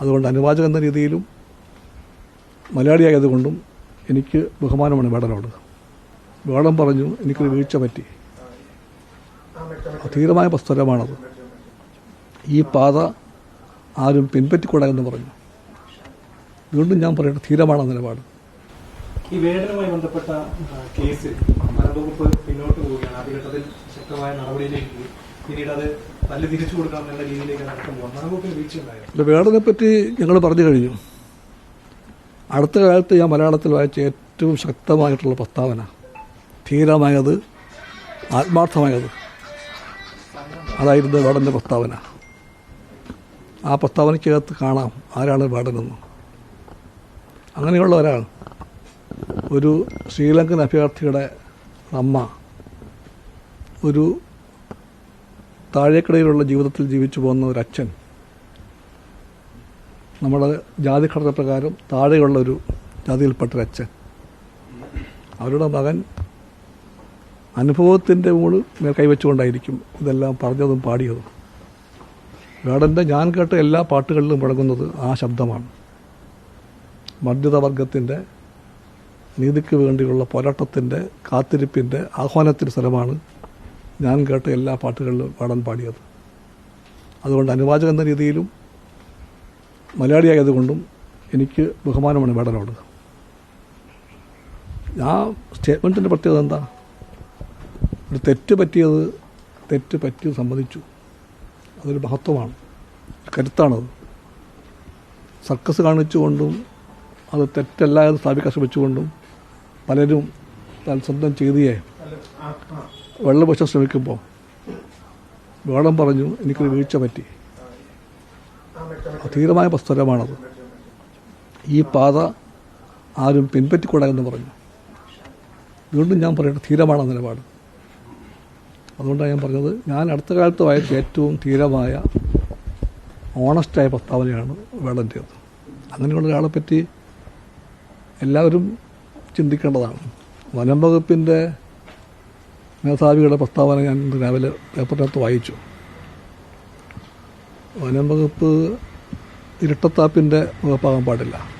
അതുകൊണ്ട് അനുവാചകം എന്ന രീതിയിലും മലയാളിയായതുകൊണ്ടും എനിക്ക് ബഹുമാനമാണ് വേടനോട്. വേടം പറഞ്ഞു എനിക്കൊരു വീഴ്ച പറ്റി. അധീരമായ പുസ്തകമാണത് ഈ പാത ആരും പിൻപറ്റിക്കൂടാ എന്ന് പറഞ്ഞു. വീണ്ടും ഞാൻ പറയട്ടെ ധീരമാണ് നിലപാട്. ഈ വേടനുമായി ബന്ധപ്പെട്ട കേസ് വനംവകുപ്പ് പിന്നോട്ട് പോവുകയാണ്. ആദ്യഘട്ടത്തിൽ ശക്തമായ നടപടിയിലേക്ക് പിന്നീട് വേടനെ പറ്റി ഞങ്ങൾ പറഞ്ഞു കഴിഞ്ഞു. അടുത്ത കാലത്ത് ഞാൻ മലയാളത്തിൽ വായിച്ച ഏറ്റവും ശക്തമായിട്ടുള്ള പ്രസ്താവന. ധീരമായത് ആത്മാർത്ഥമായത്. അതായിരുന്നു വേടന്റെ പ്രസ്താവന. ആ പ്രസ്താവനയ്ക്കകത്ത് കാണാം ആരാണ് വേടനെന്ന്. അങ്ങനെയുള്ള ഒരാൾ. ഒരു ശ്രീലങ്കൻ അഭയാർത്ഥിയുടെ അമ്മ. ഒരു താഴേക്കടയിലുള്ള ജീവിതത്തിൽ ജീവിച്ചു പോകുന്ന ഒരു അച്ഛൻ. നമ്മുടെ ജാതിഘടന പ്രകാരം താഴെയുള്ള ഒരു ജാതിയിൽപ്പെട്ട അച്ഛൻ. അവരുടെ മകൻ അനുഭവത്തിന്റെ മുകളിൽ മേൽ കൈവച്ചുകൊണ്ടായിരിക്കും ഇതെല്ലാം പറഞ്ഞതും പാടിയതും. വേടന്റെ ഞാൻ കേട്ട എല്ലാ പാട്ടുകളിലും മുഴങ്ങുന്നത് ആ ശബ്ദമാണ്. മർദ്ദിത വർഗത്തിന്റെ നീതിക്ക് വേണ്ടിയുള്ള പോരാട്ടത്തിന്റെ കാത്തിരിപ്പിന്റെ ആഹ്വാനത്തിന് സ്ഥലമാണ് ഞാൻ കേട്ട എല്ലാ പാട്ടുകളിലും പാടാൻ പാടിയത്. അതുകൊണ്ട് അനുവാചകം എന്ന രീതിയിലും മലയാളിയായതുകൊണ്ടും എനിക്ക് ബഹുമാനമാണ് മേഡനോട് ആ സ്റ്റേറ്റ്മെന്റിന്റെ പ്രത്യേകത എന്താ? ഒരു തെറ്റ് പറ്റിയത് തെറ്റ് പറ്റി സമ്മതിച്ചു. അതൊരു മഹത്വമാണ്. കരുത്താണത് സർക്കസ് കാണിച്ചുകൊണ്ടും അത് തെറ്റല്ല എന്ന് സ്ഥാപിക്കാൻ ശ്രമിച്ചുകൊണ്ടും പലരും താൻ സ്വന്തം ചെയ്തിയെ വെള്ളപക്ഷം ശ്രമിക്കുമ്പോൾ വേളം പറഞ്ഞു എനിക്കൊരു വീഴ്ച പറ്റി. അധീരമായ പുസ്തകമാണത് ഈ പാത ആരും പിൻപറ്റിക്കൂടാ എന്ന് പറഞ്ഞു. വീണ്ടും ഞാൻ പറയട്ടെ ധീരമാണ് നിലപാട്. അതുകൊണ്ടാണ് ഞാൻ പറഞ്ഞത് ഞാൻ അടുത്ത കാലത്ത് വായിച്ച ഏറ്റവും ധീരമായ ഓണസ്റ്റായ പ്രസ്താവനയാണ് വേളന്റേത് അങ്ങനെയുള്ള ഒരാളെ പറ്റി എല്ലാവരും ചിന്തിക്കേണ്ടതാണ്. വനം വകുപ്പിന്റെ മേധാവികളുടെ പ്രസ്താവന ഞാൻ രാവിലെ പേപ്പറിനകത്ത് വായിച്ചു. വനം വകുപ്പ് ഇരട്ടത്താപ്പിന്റെ വകുപ്പാകാൻ പാടില്ല.